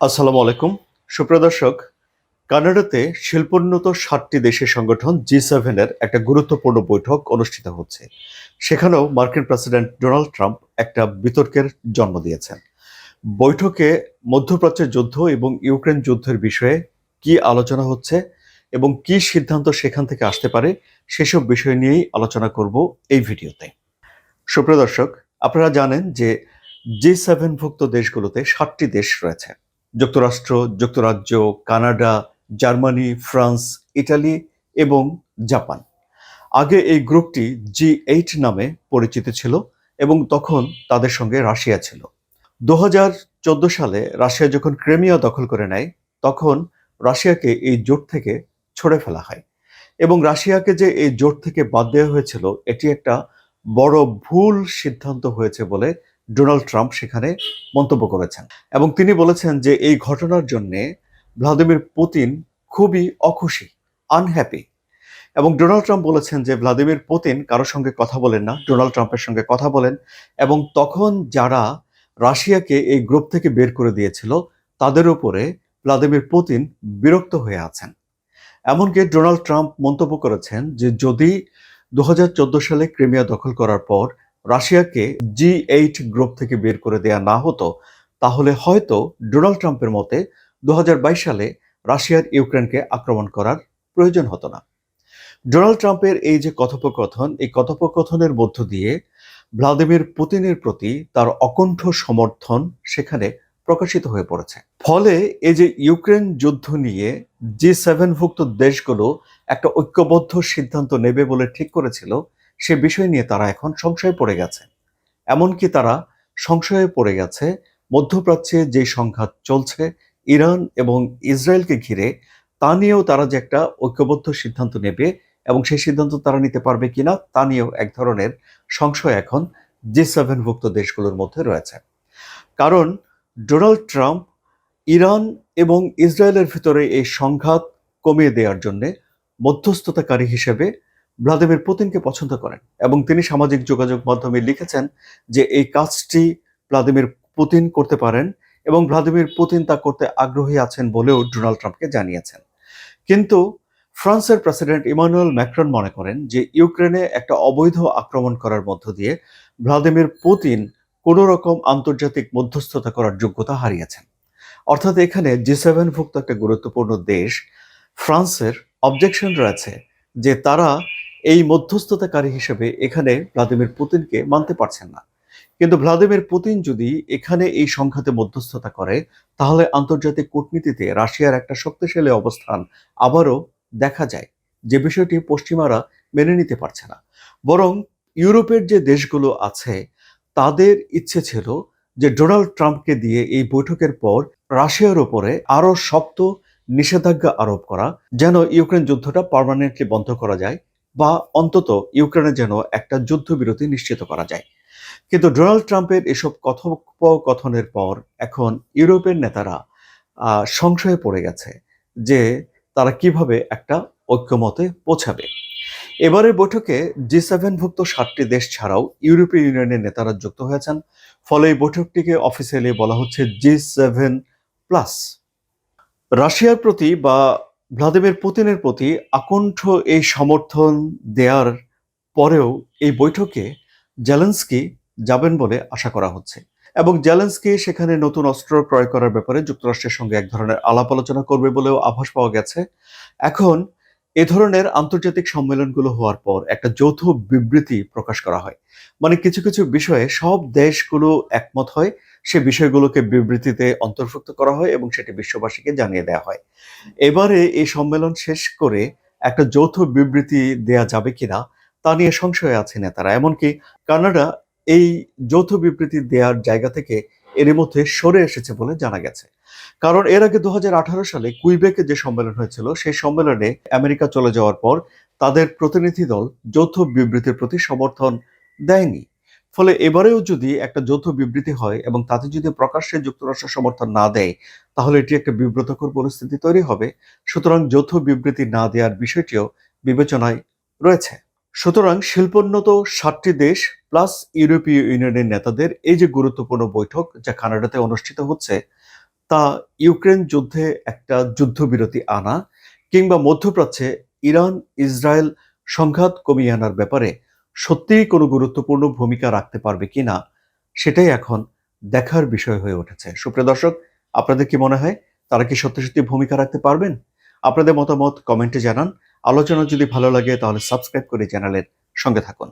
আসসালামু আলাইকুম। সুপ্রিয় দর্শক, কানাডাতে শিল্পোন্নত ষাটটি দেশের সংগঠন জি সেভেনের একটা গুরুত্বপূর্ণ বৈঠক অনুষ্ঠিত হচ্ছে। সেখানেও মার্কিন প্রেসিডেন্ট ডোনাল্ড ট্রাম্প একটা বিতর্কের জন্ম দিয়েছেন। বৈঠকে মধ্যপ্রাচ্যের যুদ্ধ এবং ইউক্রেন যুদ্ধের বিষয়ে কি আলোচনা হচ্ছে এবং কি সিদ্ধান্ত সেখান থেকে আসতে পারে, সেসব বিষয় নিয়েই আলোচনা করব এই ভিডিওতে। সুপ্রিয় দর্শক, আপনারা জানেন যে জি সেভেনভুক্ত দেশগুলোতে ষাটটি দেশ রয়েছে। যুক্তরাষ্ট্র, যুক্তরাজ্য, কানাডা, জার্মানি, ফ্রান্স, ইটালি এবং জাপান। আগে এই গ্রুপটি জি এইট নামে পরিচিত ছিল এবং তখন তাদের সঙ্গে রাশিয়া ছিল। দু হাজার চোদ্দ সালে রাশিয়া যখন ক্রেমিয়া দখল করে নেয়, তখন রাশিয়াকে এই জোট থেকে ছড়ে ফেলা হয় এবং রাশিয়াকে যে এই জোট থেকে বাদ দেওয়া হয়েছিল, এটি একটা বড় ভুল সিদ্ধান্ত হয়েছে বলে ডোনাল্ড ট্রাম্প সেখানে মন্তব্য করেছেন। এবং তিনি বলেছেন যে এই ঘটনার জন্য ভ্লাদিমির পুতিন খুবই অখুশি আনহ্যাপি এবং ডোনাল্ড ট্রাম্প বলেছেন যে ভ্লাদিমির পুতিন কারোর সঙ্গে কথা বলেন না, ডোনাল্ড ট্রাম্পের সঙ্গে কথা বলেন। এবং তখন যারা রাশিয়াকে এই গ্রুপ থেকে বের করে দিয়েছিল, তাদের উপরে ভ্লাদিমির পুতিন বিরক্ত হয়ে আছেন। এমনকি ডোনাল্ড ট্রাম্প মন্তব্য করেছেন যে যদি দু হাজার চোদ্দ সালে ক্রিমিয়া দখল করার পর রাশিয়াকে জি এইট গ্রুপ থেকে বের করে দেয়া না হতো, তাহলে হয়তো ডোনাল্ড ট্রাম্পের মতে দুই হাজার বাইশ সালে রাশিয়ার ইউক্রেনকে আক্রমণ করার প্রয়োজন হতো না। ডোনাল্ড ট্রাম্পের এই যে কথোপকথন, এই কথোপকথনের মধ্য দিয়ে ভ্লাদিমির পুতিনের প্রতি তার অকণ্ঠ সমর্থন সেখানে প্রকাশিত হয়ে পড়েছে। ফলে এই যে ইউক্রেন যুদ্ধ নিয়ে জি সেভেনভুক্ত দেশগুলো একটা ঐক্যবদ্ধ সিদ্ধান্ত নেবে বলে ঠিক করেছিল সে বিষয় নিয়ে তারা এখন সংশয়ে পড়ে গেছে। এমনকি তারা সংশয়ে পড়ে গেছে, মধ্যপ্রাচ্যে যে সংঘাত চলছে, ইরান এবং ইসরায়েলকে ঘিরে, তা নিয়েও তারা যে একটা ঐক্যবদ্ধ সিদ্ধান্ত নেবে এবং সেই সিদ্ধান্ত তারা নিতে পারবে কিনা, তা নিয়েও এক ধরনের সংশয় এখন জি সেভেনভুক্ত দেশগুলোর মধ্যে রয়েছে। কারণ ডোনাল্ড ট্রাম্প ইরান এবং ইসরায়েলের ভিতরে এই সংঘাত কমিয়ে দেওয়ার জন্য মধ্যস্থতাকারী হিসেবে ভ্লাদিমির পুতিনকে পছন্দ করেন এবং তিনি সামাজিক যোগাযোগ মাধ্যমে লিখেছেন যে এই কাজটি ভ্লাদিমির পুতিন করতে পারেন এবং ভ্লাদিমির পুতিন তা করতে আগ্রহী আছেন বলেও ডোনাল্ড ট্রাম্পকে জানিয়েছেন। কিন্তু ফ্রান্সের প্রেসিডেন্ট ইমানুয়েল ম্যাক্রন মনে করেন যে ইউক্রেনে একটা অবৈধ আক্রমণ করার মধ্য দিয়ে ভ্লাদিমির পুতিন কোনো রকম আন্তর্জাতিক মধ্যস্থতা করার যোগ্যতা হারিয়েছেন। অর্থাৎ এখানে জি সেভেনভুক্ত একটা গুরুত্বপূর্ণ দেশ ফ্রান্সের অবজেকশন রয়েছে যে তারা এই মধ্যস্থতাকারী হিসেবে এখানে ভ্লাদিমির পুতিনকে মানতে পারছেন না। কিন্তু ভ্লাদিমির পুতিন যদি এখানে এই সংঘাতে মধ্যস্থতা করে, তাহলে আন্তর্জাতিক কূটনীতিতে রাশিয়ার একটা শক্তিশালী অবস্থান আবারও দেখা যায়। যে বিষয়টি পশ্চিমারা মেনে নিতে পারছে না। বরং ইউরোপের যে দেশগুলো আছে, তাদের ইচ্ছে ছিল যে ডোনাল্ড ট্রাম্পকে দিয়ে এই বৈঠকের পর রাশিয়ার ওপরে আরও শক্ত নিষেধাজ্ঞা আরোপ করা, যেন ইউক্রেন যুদ্ধটা পার্মানেন্টলি বন্ধ করা যায়। বা অন্তত ইউক্রেনে যেন একটা যুদ্ধবিরতি নিশ্চিত করা যায়। কিন্তু ডোনাল্ড ট্রাম্পের এসব কথোপকথনের পর এখন ইউরোপের নেতারা সংশয়ে পড়ে গেছে যে তারা কীভাবে একটা ঐক্যমতে পৌঁছাবে। এবারের বৈঠকে জি সেভেনভুক্ত সাতটি দেশ ছাড়াও ইউরোপীয় ইউনিয়নের নেতারা যুক্ত হয়েছেন। ফলে এই বৈঠকটিকে অফিসিয়ালি বলা হচ্ছে জি সেভেন প্লাস। রাশিয়ার প্রতি বা ভ্লাদিমির পুতিনের প্রতি আকণ্ঠ এই সমর্থন দেওয়ার পরেও এই বৈঠকে জেলেন্সকি যাবেন বলে আশা করা হচ্ছে এবং জেলেন্সকি সেখানে নতুন অস্ত্র ক্রয় করার ব্যাপারে যুক্তরাষ্ট্রের সঙ্গে এক ধরনের আলাপ আলোচনা করবে বলেও আভাস পাওয়া গেছে। এখন এ ধরনের আন্তর্জাতিক সম্মেলনগুলো হওয়ার পর একটা যৌথ বিবৃতি প্রকাশ করা হয়। মানে কিছু কিছু বিষয়ে সব দেশগুলো একমত হয়। সে বিষয়গুলোকে বিবৃতিতে অন্তর্ভুক্ত করা হয় এবং সেটি বিশ্ববাসীকে জানিয়ে দেওয়া হয়। এবারে এই সম্মেলন শেষ করে একটা যৌথ বিবৃতি দেয়া যাবে কিনা তা নিয়ে সংশয়ে আছে নেতারা। এমনকি কানাডা এই যৌথ বিবৃতি দেওয়ার জায়গা থেকে এর মধ্যে সরে এসেছে বলে জানা গেছে। কারণ এর আগে দু হাজার আঠারো সালে কুইবেকে যে সম্মেলন হয়েছিল, সেই সম্মেলনে আমেরিকা চলে যাওয়ার পর তাদের প্রতিনিধি দল যৌথ বিবৃতির প্রতি সমর্থন দেয়নি। ফলে এবারেও যদি একটা যৌথ বিবৃতি হয় এবং তাতে যদি প্রকাশ্যে যুক্তরাষ্ট্র সমর্থন না দেয়, তাহলে এটি একটা বিব্রতকর পরিস্থিতি তৈরি হবে। সুতরাং যৌথ বিবৃতি না দেওয়ার বিষয়টিও বিবেচনায় রয়েছে। সুতরাং শিল্পোন্নত সাতটি দেশ প্লাস ইউরোপীয় ইউনিয়নের নেতাদের এই যে গুরুত্বপূর্ণ বৈঠক যা কানাডাতে অনুষ্ঠিত হচ্ছে, তা ইউক্রেন যুদ্ধে একটা যুদ্ধবিরতি আনা কিংবা মধ্যপ্রাচ্যে ইরান ইসরায়েল সংঘাত কমিয়ে আনার ব্যাপারে সত্যিই কোনো গুরুত্বপূর্ণ ভূমিকা রাখতে পারবে কিনা, সেটাই এখন দেখার বিষয় হয়ে উঠেছে। সুপ্রিয় দর্শক, আপনাদের কি মনে হয় তারা কি সত্যি সত্যি ভূমিকা রাখতে পারবেন? আপনাদের মতামত কমেন্টে জানান। আলোচনা যদি ভালো লাগে তাহলে সাবস্ক্রাইব করে চ্যানেলের সঙ্গে থাকুন।